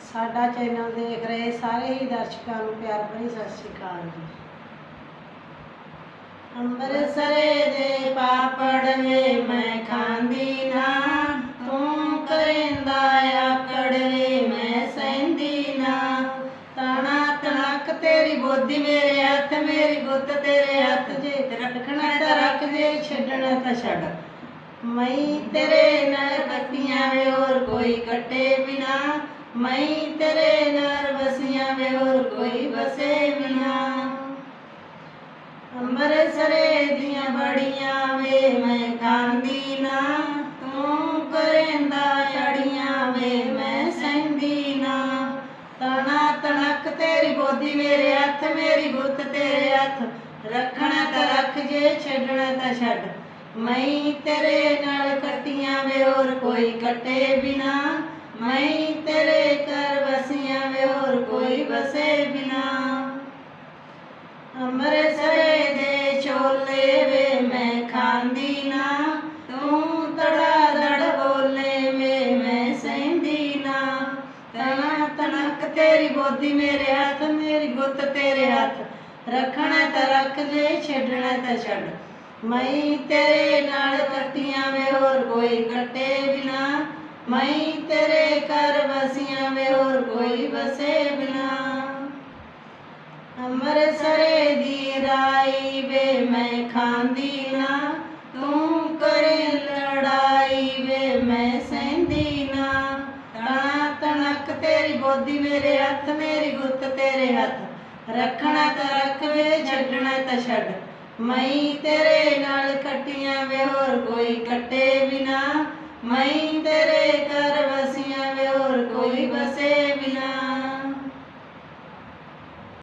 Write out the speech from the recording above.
ਸਾਡਾ ਚੈਨਲ ਦੇਖ ਰਹੇ ਸਾਰੇ ਹੀ ਦਰਸ਼ਕਾਂ ਨੂੰ ਪਿਆਰ ਭਰੀ ਸਤਿ ਸ਼੍ਰੀ ਅਕਾਲ ਜੀ। ਅੰਮ੍ਰਿਤਸਰੇ ਦੇ ਪਾਪੜ ਵੇ ਮੈਂ ਖਾਂਦੀ ਨਾ, ਤੂੰ ਕਰੇਂਦਾ ਆਕੜ ਵੇ ਮੈਂ ਸਹਿੰਦੀ ਨਾ। ਤਾਣਾ ਤਣਕ ਤੇਰੀ ਬੋਦੀ ਮੇਰੇ ਹੱਥ, ਮੇਰੀ ਗੁੱਤ ਤੇਰੇ ਹੱਥ। ਜੇ ਤੇ ਰੱਖਣਾ ਤਾਂ ਰੱਖ, ਜੇ ਛੱਡਣਾ ਤਾਂ ਛੱਡ। ਮੈਂ ਤੇਰੇ ਨਾਲ ਕੱਟੀਆਂ ਵੇ ਹੋਰ ਕੋਈ ਕੱਟੇ ਬਿਨਾ। ਮੈਂ ਤੇਰੇ ਨਾਲ ਵਸੀਆਂ ਵੇ, ਹੋਰ ਕੋਈ ਵਸੇ ਬਿਨਾ ਅੰਮ੍ਰਿਤਸਰੇ ਦੀਆਂ ਬੜੀਆਂ ਵੇ, ਮੈਂ ਖਾਂਦੀ ਨਾ। ਤੂੰ ਕਰੇਂਦਾ ਅੜੀਆਂ ਵੇ, ਮੈਂ ਸਹਿੰਦੀ ਨਾ। ਤਣਾ ਤਣਕ ਤੇਰੀ ਬੋਦੀ, ਮੇਰੇ ਹੱਥ, ਮੇਰੀ ਗੁੱਤ ਤੇਰੇ ਹੱਥ। ਰੱਖਣਾ ਤਾਂ ਰੱਖ, ਜੇ ਛੱਡਣਾ ਤਾਂ ਛੱਡ। ਮੈਂ ਤੇਰੇ ਨਾਲ ਕੱਟੀਆਂ ਵੇ, ਹੋਰ ਕੋਈ ਕੱਟੇ ਬਿਨਾ। ਮੈਂ ਤੇਰੇ ਘਰ ਵਸੀਆਂ ਵੇ ਹੋਰ ਕੋਈ ਵਸੇ ਬਿਨਾ। ਅੰਮ੍ਰਿਤਸਰੇ ਦੇ ਛੋਲੇ ਵੇ ਮੈਂ ਖਾਂਦੀ ਨਾ। ਤੂੰ ਤੜਾ ਦੜ ਬੋਲੇ ਵੇ ਮੈਂ ਸਹਿੰਦੀ ਨਾ। ਤਣਾ ਤਣਕ ਤੇਰੀ ਬੋਦੀ ਮੇਰੇ ਹੱਥ, ਮੇਰੀ ਗੁੱਤ ਤੇਰੇ ਹੱਥ। ਰੱਖਣਾ ਤਾਂ ਰੱਖ ਜੇ, ਛੱਡਣਾ ਤਾਂ ਛੱਡ। ਮੈਂ ਤੇਰੇ ਨਾਲ ਕੱਟੀਆਂ ਵੇ ਹੋਰ ਕੋਈ ਕੱਟੇ ਬਿਨਾ। ਮੈਂ ਤੇਰੇ ਘਰ ਵਸਿਆ ਵੇ ਹੋਰ ਕੋਈ ਵਸੇ ਬਿਨਾ। ਅੰਮ੍ਰਿਤਸਰੇ ਦੀ ਰਾਈ ਵੇ ਮੈਂ ਖਾਂਦੀ ਨਾ, ਤੂੰ ਕਰੇ ਲੜਾਈ ਵੇ ਮੈਂ ਸਹਿੰਦੀ ਨਾ। ਤਣਾ ਤਣਕ ਤੇਰੀ ਗੋਦੀ ਮੇਰੇ ਹੱਥ, ਮੇਰੀ ਗੁੱਤ ਤੇਰੇ ਹੱਥ। ਰੱਖਣਾ ਤਾਂ ਰੱਖ ਵੇ, ਛੱਡਣਾ ਤਾਂ ਛੱਡ। ਮੈਂ ਤੇਰੇ ਨਾਲ ਕੱਟੀਆਂ ਵੇ ਹੋਰ ਕੋਈ ਕੱਟੇ ਬਿਨਾ। ਮੈਂ ਤੇਰੇ ਘਰ ਵਸੀਆਂ ਵੇ ਹੋਰ ਕੋਈ ਵਸੇ।